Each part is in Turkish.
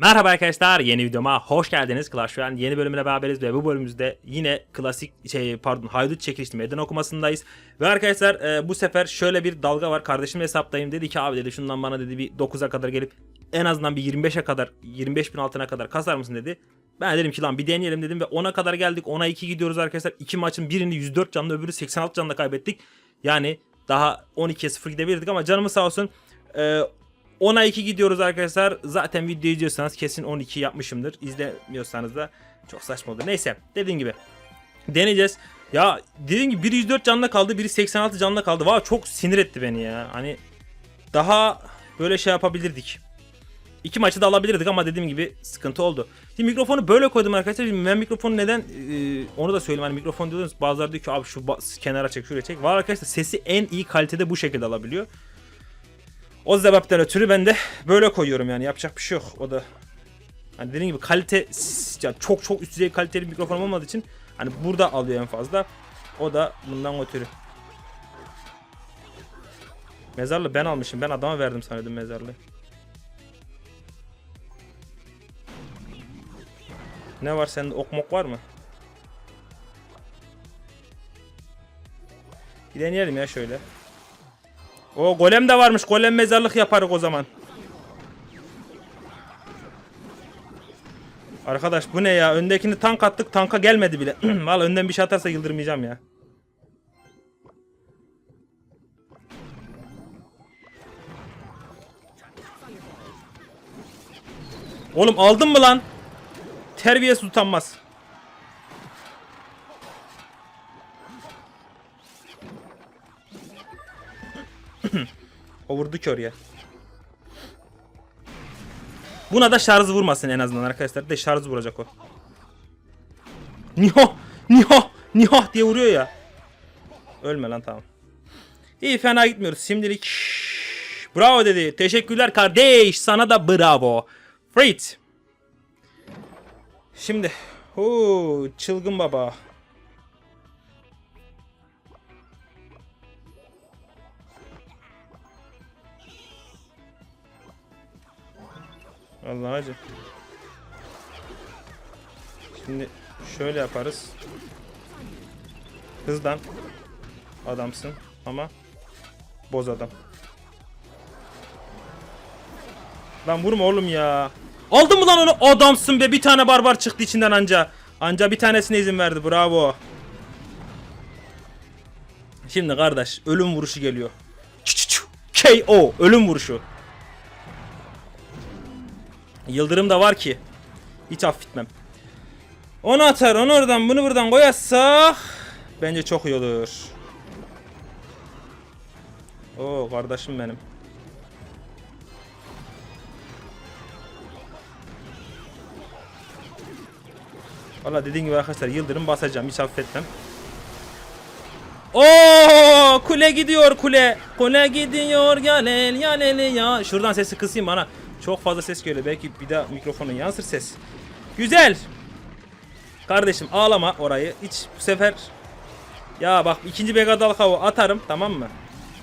Merhaba arkadaşlar yeni videoma hoş geldiniz. Clash Royale yeni bölümüne beraberiz ve bu bölümümüzde yine klasik şey pardon haydut çekilişli meydan okumasındayız. Ve arkadaşlar e, bu sefer şöyle bir dalga var. Kardeşim hesaptayım dedi ki abi dedi şundan bana dedi bir 9'a kadar gelip en azından bir 25'e kadar 25 bin altına kadar kasar mısın? dedi. Ben dedim ki lan bir deneyelim dedim ve 10'a kadar geldik. 10'a 2 gidiyoruz arkadaşlar. İki maçın birini 104 canlı öbürü 86 canla kaybettik. Yani daha 12'ye 0 gidebilirdik ama canımız sağ olsun e, 10'a 2 gidiyoruz arkadaşlar. Zaten videoyu izliyorsanız kesin 12 yapmışımdır. İzlemiyorsanız da çok saçma olur. Neyse dediğim gibi deneyeceğiz. Ya dediğim gibi biri 104 canlı kaldı, biri 86 canlı kaldı. Vay çok sinir etti beni ya. Hani daha böyle şey yapabilirdik. İki maçı da alabilirdik ama dediğim gibi sıkıntı oldu. Şimdi mikrofonu böyle koydum arkadaşlar. Şimdi ben mikrofonu neden e, onu da söyleyeyim. Hani mikrofon diyorsunuz bazıları diyor ki abi şu kenara çek şuraya çek. Var arkadaşlar sesi en iyi kalitede bu şekilde alabiliyor. O sebepten ötürü ben de böyle koyuyorum yani yapacak bir şey yok. O da hani dediğim gibi kalite yani çok çok üst düzey kaliteli bir mikrofonum olmadığı için hani burada alıyor en fazla. O da bundan ötürü. Mezarlı ben almışım. Ben adama verdim sanıyordum mezarlığı. Ne var sende ok mok var mı? Bir deneyelim ya şöyle. O golem de varmış. Golem mezarlık yaparız o zaman. Arkadaş bu ne ya? Öndekini tank attık. Tanka gelmedi bile. Valla önden bir şey atarsa yıldırmayacağım ya. Oğlum aldın mı lan? Terbiyesiz utanmaz. O vurdu kör ya. Buna da şarj vurmasın en azından arkadaşlar. De şarj vuracak o. Niho! Niho! Niho diye vuruyor ya. Ölme lan tamam. İyi fena gitmiyoruz. Şimdilik bravo dedi. Teşekkürler kardeş. Sana da bravo. Freight. Şimdi. Oo, çılgın baba. Allah hacı. Şimdi şöyle yaparız. Hızdan adamsın ama boz adam. Lan vurma oğlum ya. Aldın mı lan onu? Adamsın be. Bir tane barbar çıktı içinden anca. Anca bir tanesine izin verdi. Bravo. Şimdi kardeş ölüm vuruşu geliyor. KO. Ölüm vuruşu. Yıldırım da var ki. Hiç affetmem. Onu atar, onu oradan, bunu buradan koyarsak bence çok iyi olur. Oo kardeşim benim. Valla dediğim gibi arkadaşlar yıldırım basacağım hiç affetmem. Oo kule gidiyor kule. Kule gidiyor yalel yaleli ya. Şuradan sesi kısayım bana. Çok fazla ses geliyor. Belki bir daha mikrofona yansır ses. Güzel. Kardeşim ağlama orayı. Hiç bu sefer ya bak ikinci mega dalkavu atarım tamam mı?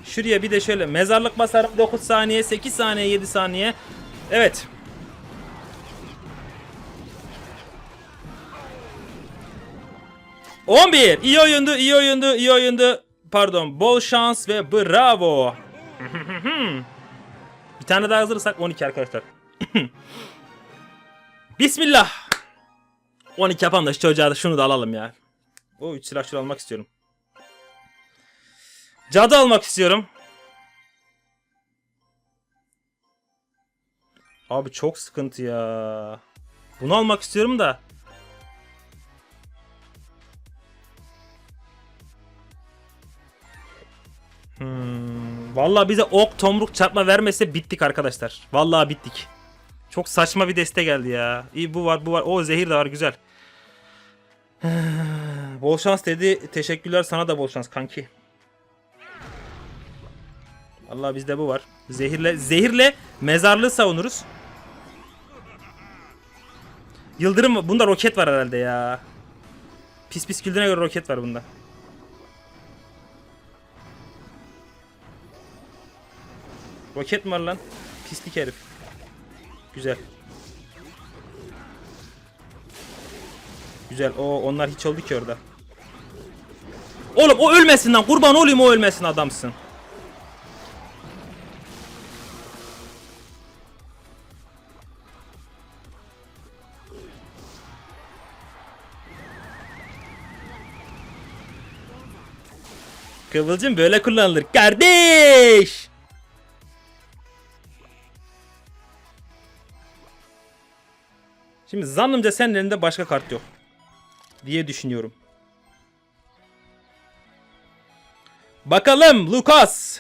Şuraya bir de şöyle mezarlık basarım 9 saniye, 8 saniye, 7 saniye. Evet. ...11. İyi oyundu, iyi oyundu, iyi oyundu. Pardon, bol şans ve bravo. Bir tane daha hazırsak 12 arkadaşlar. Bismillah. 12 yapalım da şu çocuğa da şunu da alalım ya. O 3 silahşör almak istiyorum. Cadı almak istiyorum. Abi çok sıkıntı ya. Bunu almak istiyorum da. Vallahi bize ok tomruk çarpma vermese bittik arkadaşlar. Vallahi bittik. Çok saçma bir deste geldi ya. İyi bu var bu var. O zehir de var güzel. bol şans dedi. Teşekkürler sana da bol şans kanki. Allah bizde bu var. Zehirle zehirle mezarlığı savunuruz. Yıldırım bunda roket var herhalde ya. Pis pis güldüğüne göre roket var bunda. Roket mi var lan? Pislik herif. Güzel. Güzel. O onlar hiç oldu ki orada. Oğlum o ölmesin lan. Kurban olayım o ölmesin adamsın. Kıvılcım böyle kullanılır. Kardeş! Şimdi zannımca senin elinde başka kart yok. Diye düşünüyorum. Bakalım Lucas.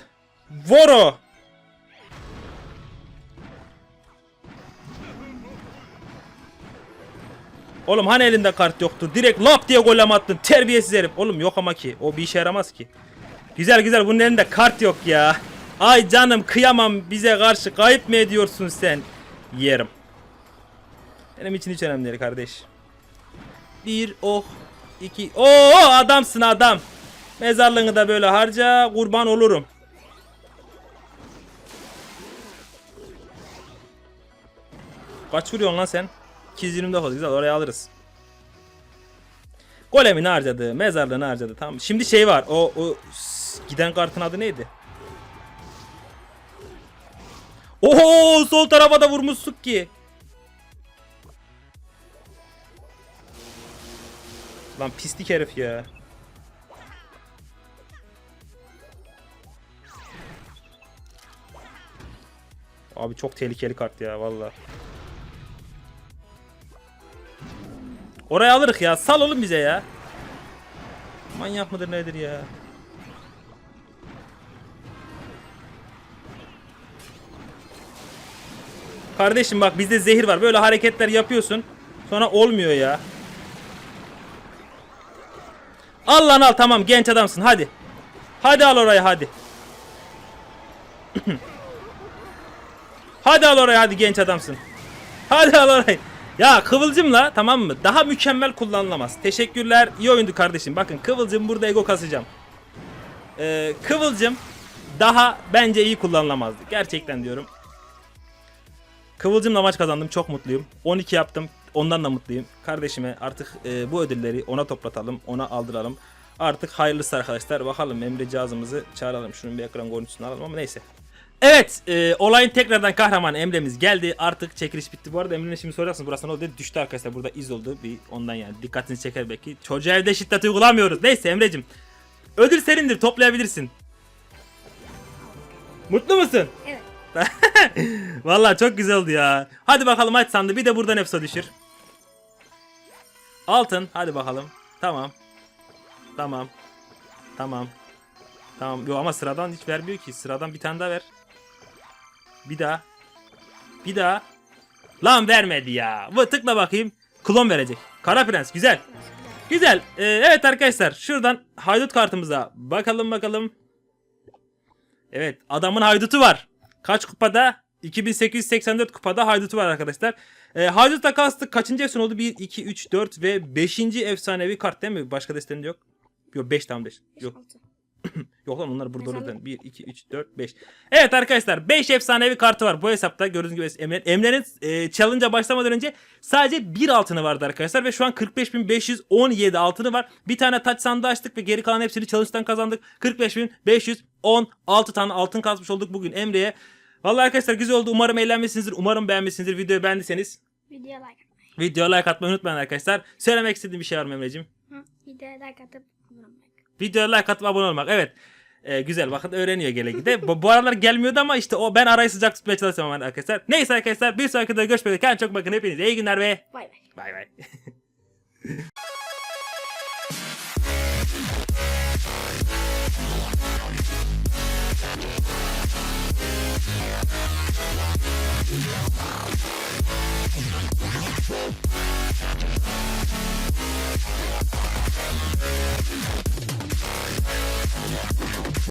Voro. Oğlum hani elinde kart yoktu? Direkt lap diye gol attın. Terbiyesiz herif. Oğlum yok ama ki. O bir işe yaramaz ki. Güzel güzel bunun elinde kart yok ya. Ay canım kıyamam bize karşı kayıp mı ediyorsun sen? Yerim. Benim için hiç önemli değil kardeş. Bir oh. iki Oo adamsın adam. Mezarlığını da böyle harca kurban olurum. Kaç vuruyorsun lan sen? 229 güzel oraya alırız. Golemini harcadı, mezarlığını harcadı. Tamam. Şimdi şey var. O o giden kartın adı neydi? Oho sol tarafa da vurmuşsun ki. Lan pislik herif ya. Abi çok tehlikeli kart ya valla. Oraya alırız ya. Sal oğlum bize ya. Manyak mıdır nedir ya? Kardeşim bak bizde zehir var. Böyle hareketler yapıyorsun. Sonra olmuyor ya. Al lan al tamam genç adamsın hadi. Hadi al oraya hadi. hadi al oraya hadi genç adamsın. Hadi al oraya. Ya Kıvılcım'la tamam mı? Daha mükemmel kullanılamaz. Teşekkürler. iyi oyundu kardeşim. Bakın Kıvılcım burada ego kasacağım. Ee, Kıvılcım daha bence iyi kullanılamazdı. Gerçekten diyorum. Kıvılcımla maç kazandım. Çok mutluyum. 12 yaptım. Ondan da mutluyum. Kardeşime artık e, bu ödülleri ona toplatalım. Ona aldıralım. Artık hayırlısı arkadaşlar. Bakalım Emre cihazımızı çağıralım. Şunun bir ekran görüntüsünü alalım ama neyse. Evet e, olayın tekrardan kahramanı Emre'miz geldi. Artık çekiliş bitti. Bu arada Emre'nin şimdi soracaksınız burası ne oldu? Düştü arkadaşlar. Burada iz oldu. Bir ondan yani dikkatinizi çeker belki. Çocuğa evde şiddet uygulamıyoruz. Neyse Emre'cim. Ödül senindir. Toplayabilirsin. Mutlu musun? Evet. Vallahi çok güzel oldu ya. Hadi bakalım aç sandı. Bir de buradan nefse düşür. Altın. Hadi bakalım. Tamam. Tamam. Tamam. Tamam. Yo ama sıradan hiç vermiyor ki. Sıradan bir tane daha ver. Bir daha. Bir daha. Lan vermedi ya. Bu tıkla bakayım. Klon verecek. Kara Prens. Güzel. Güzel. Ee, evet arkadaşlar. Şuradan haydut kartımıza bakalım bakalım. Evet. Adamın haydutu var. Kaç kupada? 2884 kupada haydutu var arkadaşlar. E, haydutla kastık. Kaçıncı efsane oldu? 1, 2, 3, 4 ve 5. efsanevi kart değil mi? Başka destelerinde yok. Yok 5 tamam 5. Yok. Yok lan onlar burada oradan. 1, 2, 3, 4, 5. Evet arkadaşlar 5 efsanevi kartı var bu hesapta. Gördüğünüz gibi Emre, Emre'nin e, challenge'a başlamadan önce sadece bir altını vardı arkadaşlar. Ve şu an 45.517 altını var. Bir tane taç sandığı açtık ve geri kalan hepsini challenge'dan kazandık. 45.516 tane altın kazmış olduk bugün Emre'ye. Vallahi arkadaşlar güzel oldu. Umarım eğlenmişsinizdir. Umarım beğenmişsinizdir. Videoyu beğendiyseniz Videoya like atmayı. videoya like atmayı unutmayın arkadaşlar. Söylemek istediğim bir şey var mı Emre'ciğim? Hı? Videoya like atıp abone olmayı. Videoya like atıp abone olmak. Evet. Ee, güzel bakın öğreniyor gele gide. bu, bu aralar gelmiyordu ama işte o ben arayı sıcak tutmaya çalışıyorum arkadaşlar. Neyse arkadaşlar bir sonraki videoda görüşmek üzere. Kendinize çok bakın. Hepinize iyi günler ve Bay bay. bay bay.